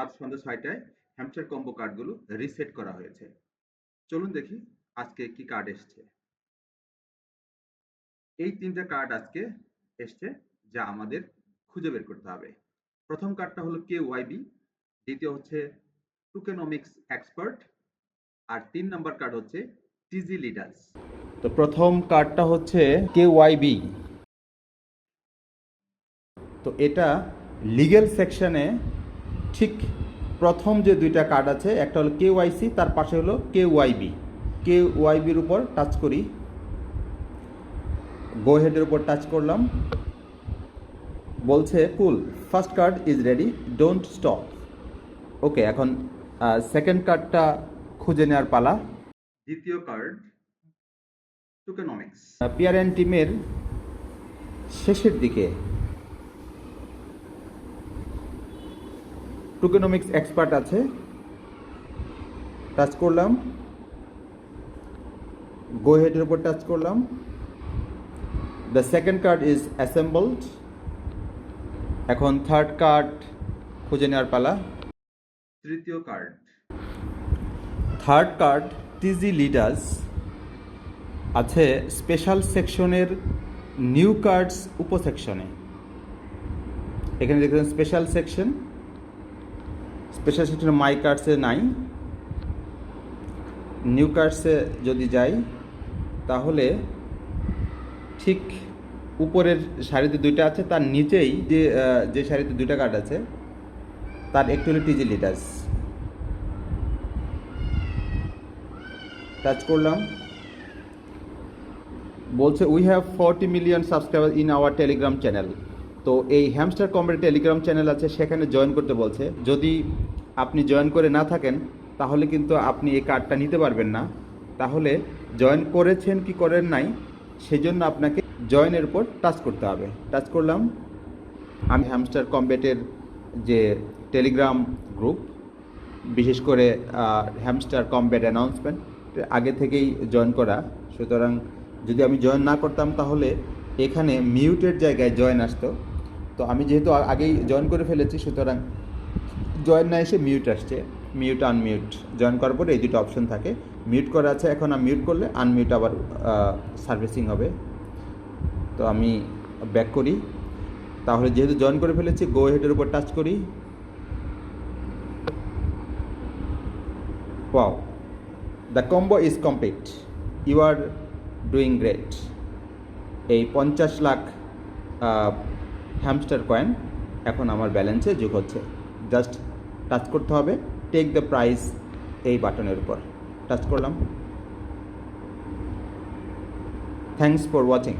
আজ সন্ধ্যা ছয়টায় hamster combo কার্ডগুলো রিসেট করা হয়েছে। চলুন দেখি আজকে কি কার্ড এসছে। এই তিনটা কার্ড আজকে এসছে যা আমাদের খুঁজে বের করতে হবে। প্রথম কার্ডটা হলো কে ওয়াইবি দ্বিতীয় হচ্ছে টুকেনমিক্স এক্সপার্ট আর তিন নম্বর কার্ড হচ্ছে টিজি লিডার্স তো প্রথম কার্ডটা হচ্ছে কে ওয়াইবি তো এটা লিগেল সেকশনে ঠিক প্রথম যে দুইটা কার্ড আছে একটা হলো কে ওয়াইসি তার পাশে হলো কে ওয়াইবি কে ওয়াইবির উপর টাচ করি। গো হেডের উপর টাচ করলাম। বলছে cool first card is ready don't stop okay এখন সেকেন্ড কার্ডটা খুঁজে নেওয়ার পালা। দ্বিতীয় কার্ড টুকেনমিক্স পিয়ার অ্যান্ড টিমের শেষের দিকে টুকেনমিক্স এক্সপার্ট আছে। টাচ করলাম। গো হেডের উপর টাচ করলাম। The second card is assembled এখন থার্ড কার্ড খুঁজে নেওয়ার পালা। তৃতীয় card third card TG leaders আছে স্পেশাল সেকশনের নিউ কার্ডস উপসেকশনে এখানে দেখছেন স্পেশাল সেকশন স্পেশাল সেকশনে মাই কার্ডসে নাই। নিউ কার্ডসে যদি যাই, তাহলে ঠিক উপরের শাড়িতে দুইটা আছে, তার নিচেই যে যে শাড়িতে দুইটা কার্ড আছে, তার একটু হলো টিজি লিডার্স টাচ করলাম। বলছে we have forty million subscriber in our Telegram channel তো এই হ্যামস্টার কমের টেলিগ্রাম চ্যানেল আছে, সেখানে জয়েন করতে বলছে। যদি আপনি জয়েন করে না থাকেন, তাহলে কিন্তু আপনি এই কার্ডটা নিতে পারবেন না। তাহলে জয়েন করেছেন কি করেন নাই, সেজন্য আপনাকে জয়েনের উপর টাচ করতে হবে। টাচ করলাম। আমি হ্যামস্টার কম্বেটের যে টেলিগ্রাম গ্রুপ বিশেষ করে হ্যামস্টার কমব্যাট অ্যানাউন্সমেন্ট আগে থেকেই জয়েন করা। সুতরাং যদি আমি জয়েন না করতাম, তাহলে এখানে মিউটের জায়গায় জয়েন আসতো। তো আমি যেহেতু আগেই জয়েন করে ফেলেছি সুতরাং জয়েন না এসে মিউট আসছে। মিউট আনমিউট জয়েন করার পরে এই দুটো অপশন থাকে। মিউট করা আছে এখন আমি মিউট করলে আনমিউট আবার সার্ভিসিং হবে। তো আমি ব্যাক করি। তাহলে যেহেতু জয়েন করে ফেলেছি গো হেডের উপর টাচ করি। Wow, the combo is complete you are doing great এই পঞ্চাশ লাখ হ্যামস্টার কয়েন এখন আমার ব্যালেন্সে যোগ হচ্ছে। জাস্ট টাচ করতে হবে। টেক দ্য প্রাইস এই বাটনের উপর। টাচ করলাম। Thanks for watching